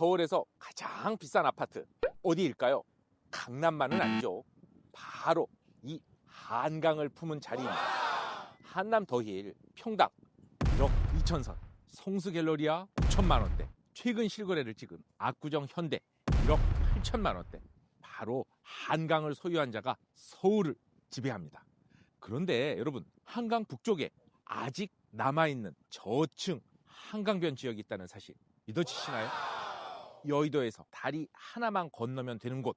서울에서 가장 비싼 아파트 어디일까요? 강남만은 아니죠. 바로 이 한강을 품은 자리입니다. 한남 더힐 평당 1억 2천선 성수 갤러리아 5천만 원대 최근 실거래를 찍은 압구정 현대 1억 8천만 원대 바로 한강을 소유한 자가 서울을 지배합니다. 그런데 여러분 한강 북쪽에 아직 남아있는 저층 한강변 지역이 있다는 사실 믿어지시나요? 여의도에서 다리 하나만 건너면 되는 곳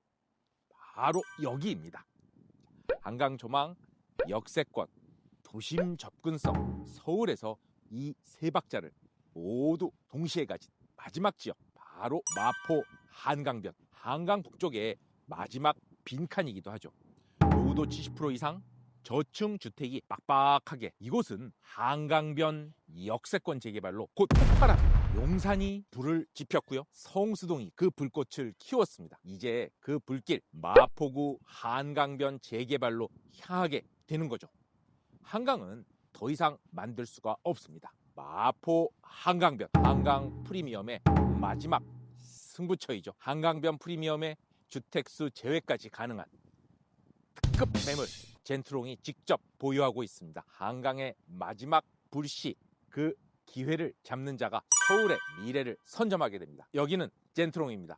바로 여기입니다. 한강 조망, 역세권, 도심 접근성, 서울에서 이 세 박자를 모두 동시에 가진 마지막 지역 바로 마포 한강변 한강 북쪽의 마지막 빈칸이기도 하죠. 노후도 70% 이상 저층 주택이 빡빡하게 이곳은 한강변 역세권 재개발로 곧 폭발합니다. 용산이 불을 지폈고요. 성수동이 그 불꽃을 키웠습니다. 이제 그 불길 마포구 한강변 재개발로 향하게 되는 거죠. 한강은 더 이상 만들 수가 없습니다. 마포 한강변 한강 프리미엄의 마지막 승부처이죠. 한강변 프리미엄의 주택수 제외까지 가능한 특급 매물 젠트롱이 직접 보유하고 있습니다. 한강의 마지막 불씨 그 기회를 잡는 자가 서울의 미래를 선점하게 됩니다. 여기는 젠트롱입니다.